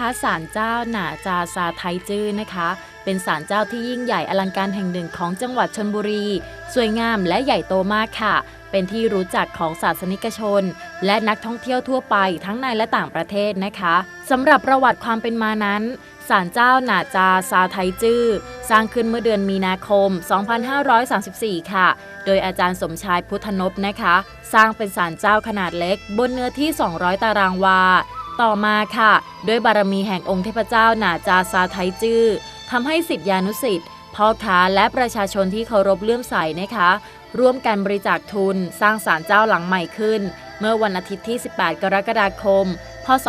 นะคะศาลเจ้าหนาจาซาไทจื้อนะคะ เป็นศาลเจ้าที่ยิ่งใหญ่อลังการแห่งหนึ่งของจังหวัดชนบุรี สวยงามและใหญ่โตมากค่ะ เป็นที่รู้จักของศาสนิกชน และนักท่องเที่ยวทั่วไปทั้งในและต่างประเทศนะคะสำหรับประวัติความเป็นมานั้นศาลเจ้าหนาจาซาไทจื้อสร้างขึ้นเมื่อเดือนมีนาคม 2534 ค่ะ โดยอาจารย์สมชายพุทธนพนะคะ สร้างเป็นศาลเจ้าขนาดเล็ก บนเนื้อที่ 200 ตารางวา ต่อมาค่ะ ด้วยบารมีแห่งองค์เทพเจ้าหนาจาซาไทจื้อทำให้สิทธิานุสิทธิ์พ่อค้าและประชาชนที่เคารพเลื่อมใสนะคะ ร่วมกันบริจาคทุนสร้างศาลเจ้าหลังใหม่ขึ้น เมื่อวันอาทิตย์ที่ 18 กรกฎาคม พศ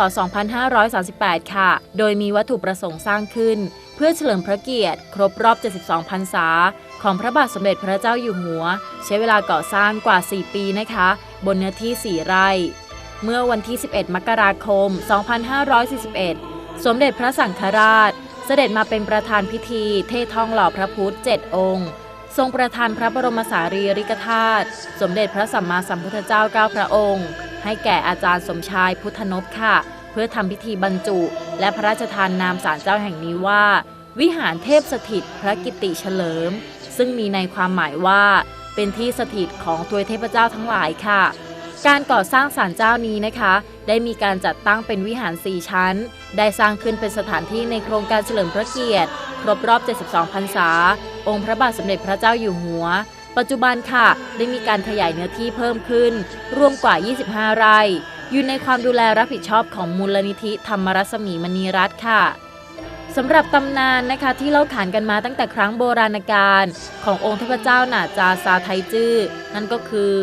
2538 ค่ะ โดยมีวัตถุประสงค์สร้างขึ้น เพื่อเฉลิมพระเกียรติ ครบรอบ 72 พรรษา ของพระบาทสมเด็จพระเจ้าอยู่หัว ใช้เวลาก่อสร้างกว่า 4 ปีนะคะ บนเนื้อที่ 4 ไร่ เมื่อวันที่ 11 มกราคม 2541 สมเด็จพระสังฆราช เสด็จมาเป็นประธานพิธีเททองหล่อพระพุทธ7องค์ ทรงประทานพระบรมสารีริกธาตุสมเด็จพระสัมมาสัมพุทธเจ้าเก้าพระองค์ ให้แก่อาจารย์สมชายพุทธนพค่ะ เพื่อทำพิธีบรรจุ และพระราชทานนามศาลเจ้าแห่งนี้ว่า วิหารเทพสถิตพระกิตติเฉลิม ซึ่งมีในความหมายว่าเป็นที่สถิตของตัวเทพเจ้าทั้งหลายค่ะ การก่อสร้างศาลเจ้านี้นะคะ ได้มีการจัดตั้งเป็นวิหาร 4 ชั้น ได้สร้างขึ้นเป็นสถานที่ในโครงการเฉลิมพระเกียรติ ครบรอบ 72 พรรษา องค์พระบาทสมเด็จพระเจ้าอยู่หัว ปัจจุบันค่ะ ได้มีการขยายเนื้อที่เพิ่มขึ้น รวมกว่า 25 ไร่ อยู่ในความดูแลรับผิดชอบของมูลนิธิธรรมรัศมีมณีรัตน์ค่ะสำหรับตำนานนะคะที่เล่าขานกันมาตั้งแต่ครั้งโบราณกาลขององค์เทพเจ้าหนาจาซาไทจื้อนั่นก็คือ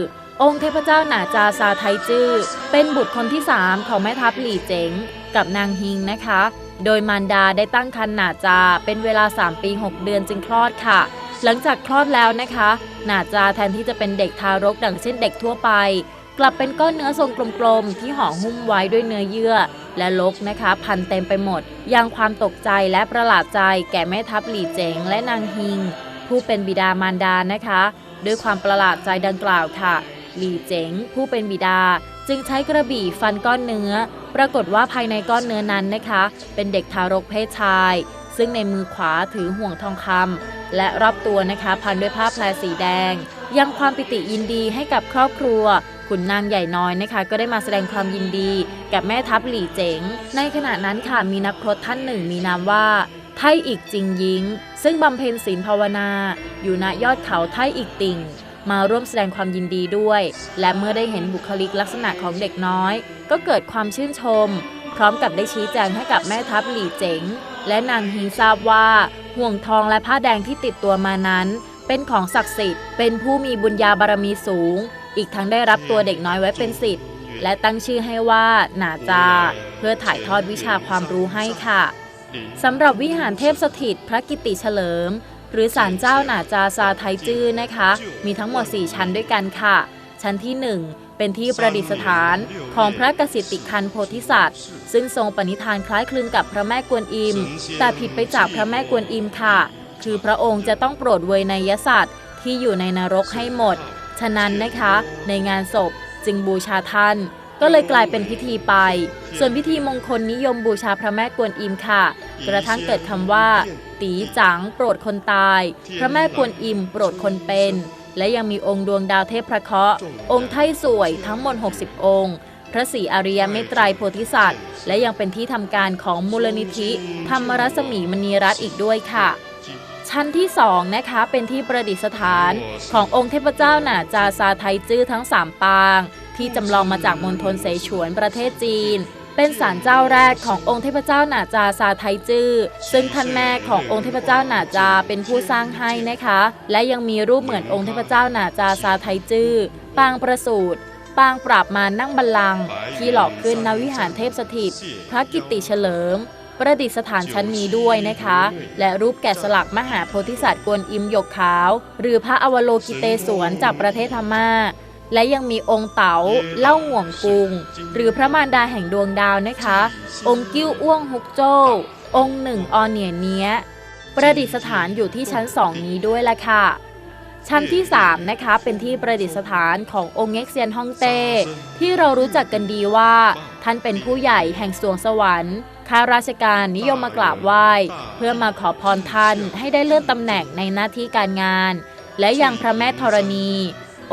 องค์เทพเจ้าหนาจาซาไทจื้อเป็นบุตรคนที่3ของแม่ทัพหลี่เจ๋ง กับนางฮิงนะคะ โดยมารดาได้ตั้งครรภ์หนาจาเป็นเวลา 3 ปี 6 เดือนจึงคลอดค่ะ หลังจากคลอดแล้วนะคะ หนาจาแทนที่จะเป็นเด็กทารกดังเช่นเด็กทั่วไป กลับเป็นก้อนเนื้อทรงกลมๆ ที่ห่อหุ้มไว้ด้วยเนื้อเยื่อ และลกนะคะ พันเต็มไปหมดยังความตกใจและประหลาดใจแก่แม่ทัพหลี่เจ๋งและนางฮิง ผู้เป็นบิดามารดานะคะ ด้วยความประหลาดใจดังกล่าวค่ะ หลี่เจ๋งผู้เป็นบิดา จึงใช้กระบี่ฟันก้อนเนื้อ ปรากฏว่าภายในก้อนเนื้อนั้นนะคะ เป็นเด็กทารกเพศชาย ซึ่งในมือขวาถือห่วงทองคำและรอบตัวนะคะพันด้วยผ้าแพรสีแดง ยังความปิติยินดีให้กับครอบครัวขุนนางใหญ่น้อยนะคะ ก็ได้มาแสดงความยินดี กับแม่ทัพหลี่เจ๋ง ในขณะนั้นค่ะมีนักพรตท่านหนึ่งมีนามว่า ไทอีกจิงยิง ซึ่งบำเพ็ญศีลภาวนา อยู่ณยอดเขาไทอีกติ่ง มาร่วมแสดงความยินดีด้วย และเมื่อได้เห็นบุคลิกลักษณะของเด็กน้อย ก็เกิดความชื่นชม พร้อมกับได้ชี้แจงให้กับแม่ทัพหลี่เจ๋ง และนางฮิงทราบว่า ห่วงทองและผ้าแดงที่ติดตัวมานั้น เป็นของศักดิ์สิทธิ์เป็นผู้มีบุญญาบารมีสูง อีกทั้งได้รับตัวเด็กน้อยไว้เป็นสิทธิ์และตั้งชื่อให้ว่าหนาจา เพื่อถ่ายทอดวิชาความรู้ให้ค่ะสำหรับวิหารเทพสถิตพระกิติเฉลิม หรือศาลเจ้าหนาจาซาไทจื้อนะคะ มีทั้งหมด 4 ชั้นด้วยกันค่ะ ชั้นที่ 1 เป็นที่ประดิษฐานของพระกสิติคันโพธิสัตว์ ซึ่งทรงปณิธานคล้ายคลึงกับพระแม่กวนอิม แต่ผิดไปจากพระแม่กวนอิมค่ะ คือพระองค์จะต้องโปรดเวยนยสัตว์ที่อยู่ในนรกให้หมด ฉะนั้นนะคะในงานศพจึงบูชาท่านก็เลยกลายเป็นพิธีไป ส่วนพิธีมงคลนิยมบูชาพระแม่กวนอิมค่ะ กระทั่งเกิดคำว่า ตีจังโปรดคนตาย พระแม่กวนอิมโปรดคนเป็น และยังมีองค์ดวงดาวเทพพระเคราะห์องค์ไทยสวยทั้งหมด 60 องค์ พระศรีอริยเมตไตรโพธิสัตว์ และยังเป็นที่ทำการของมูลนิธิ ธรรมรัศมีมณีรัตน์อีกด้วยค่ะ ชั้นที่2นะคะเป็นที่ประดิษฐานขององค์เทพเจ้าหนาจาซาไทจื้อทั้ง 3 ปาง ที่จำลองมาจากมณฑลเสฉวนประเทศจีน เป็นศาลเจ้าแรกขององค์เทพเจ้าหนาจาซาไทจื้อซึ่งท่านแม่ขององค์เทพเจ้าหนาจาเป็นผู้สร้างให้นะคะ และยังมีรูปเหมือนองค์เทพเจ้าหนาจาซาไทจื้อปางประสูตรปางปราบมารนั่งบัลลังก์ที่หลอกขึ้นณวิหารเทพสถิต พระกิตติเฉลิม ประดิษฐานชั้นนี้ด้วยนะคะ และรูปแกะสลักมหาโพธิสัตว์กวนอิมหยกขาว หรือพระอวโลกิเตศวรจากประเทศพม่า และยังมีองค์เต๋าเล่าห่วงกุง หรือพระมารดาแห่งดวงดาวนะคะ องค์กิ้วอ้วงฮุกโจ้ องค์หนึ่งออเนียเนี้ย ประดิษฐานอยู่ที่ชั้นสองนี้ด้วยละค่ะ ชั้นที่ 3 นะคะ เป็นที่ประดิษฐานขององค์เง็กเซียนฮ่องเต้ ที่เรารู้จักกันดีว่า ท่านเป็นผู้ใหญ่แห่งสวงสวรรค์ข้าราชการนิยมมากราบไหว้ เพื่อมาขอพรท่านให้ได้เลื่อนตำแหน่งในหน้าที่การงาน และยังพระแม่ธรณี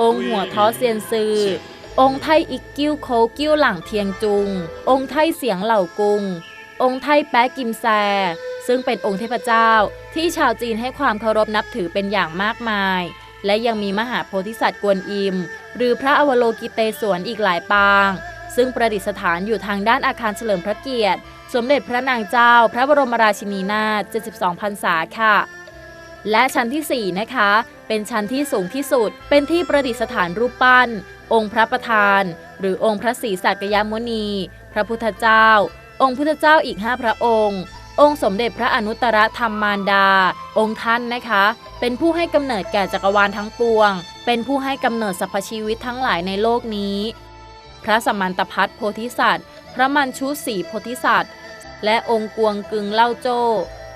องค์หัวท้อเซียนซือ องค์ไทยอิกกิ้วโคกิ้วหลังเทียงจุง องค์ไทยเสียงเหล่ากุง องค์ไทยแป๊ะกิมแซ ซึ่งเป็นองค์เทพเจ้า ที่ชาวจีนให้ความเคารพนับถือเป็นอย่างมากมาย และยังมีมหาโพธิสัตว์กวนอิม หรือพระอวโลกิเตศวนอีกหลายปาง ซึ่งประดิษฐานอยู่ทางด้านอาคารเฉลิมพระเกียรติ สมเด็จพระนางเจ้า พระบรมราชินีนาถ 72 พรรษาค่ะและชั้นทีสี่4 นะคะ เป็นชั้นที่สูงที่สุด เป็นที่ประดิษฐานรูปปั้น องค์พระประธาน หรือองค์พระศรีสักยมุนี พระพุทธเจ้า องค์พุทธเจ้าอีก 5 พระองค์ องค์สมเด็จพระอนุตตรธรรมมารดา องค์ท่านนะคะ เป็นผู้ให้กำเนิดแก่จักรวาลทั้งปวง เป็นผู้ให้กำเนิดสรรพชีวิตทั้งหลายในโลกนี้ พระสมมันตพัฒโพธิสัตว์ พระมันชุสีโพธิสัตว์ และองค์กวงกึงเล่าโจ้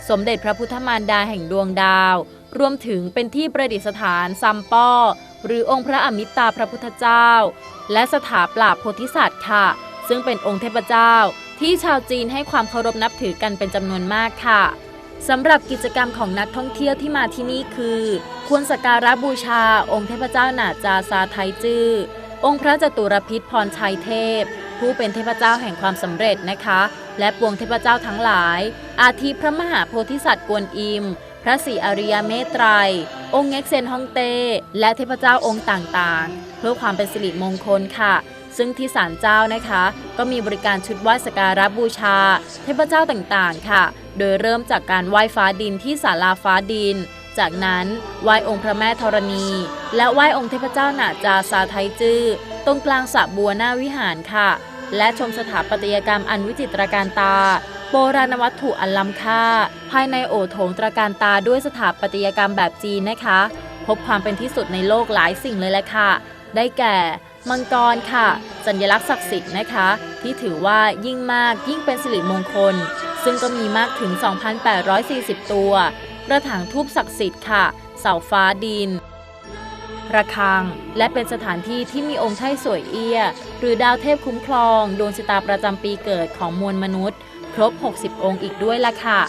สมเด็จพระพุทธมารดาแห่งดวงดาว รวมถึงเป็นที่ประดิษฐานซัมป้อ หรือองค์พระอมิตาพระพุทธเจ้า และสถาปลาบโพธิสัตว์ค่ะ ซึ่งเป็นองค์เทพเจ้า ที่ชาวจีนให้ความเคารพนับถือกันเป็นจำนวนมากค่ะสำหรับกิจกรรมของนักท่องเที่ยวที่มาที่นี่คือ ควรสักการะบูชา องค์เทพเจ้าหนาจาซาไทจื้อองค์พระจตุรพิษพรชัยเทพ ผู้เป็นเทพเจ้าแห่งความสำเร็จนะคะ และปวงเทพเจ้าทั้งหลาย อาทิพระมหาโพธิสัตว์กวนอิม พระศรีอริยเมตไตรยองค์เง็กเซนฮ่องเต้ และเทพเจ้าองค์ต่างๆ เพื่อความเป็นสิริมงคลค่ะ ซึ่งที่ศาลเจ้านะคะ ก็มีบริการชุดไหว้สกการะบูชา เทพเจ้าต่างๆ ค่ะ โดยเริ่มจากการไหว้ฟ้าดินที่ศาลาฟ้าดิน จากนั้นไหว้องค์พระแม่ธรณี และไหว้องค์เทพเจ้าหนาจาซาไทจื้อตรงกลางสระบัวหน้าวิหารค่ะ และชมสถาปัตยกรรมอันวิจิตรการตา โบราณวัตถุอันล้ำค่า ภายในโอโถงตระการตาด้วยสถาปัตยกรรมแบบจีนนะคะ พบความเป็นที่สุดในโลกหลายสิ่งเลยแหละค่ะ ได้แก่ มังกรค่ะ สัญลักษณ์ศักดิ์สิทธิ์นะคะ ที่ถือว่ายิ่งมากยิ่งเป็นสิริมงคล ซึ่งก็มีมากถึง 2,840 ตัว กระถางทูบศักดิ์สิทธิ์ค่ะ เสาฟ้าดินระฆัง และเป็นสถานที่ที่มีองค์ไทยสวยเอี้ย หรือดาวเทพคุ้มครอง ดวงชะตาประจำปีเกิดของมวลมนุษย์ ครบ 60 องค์อีกด้วยล่ะค่ะ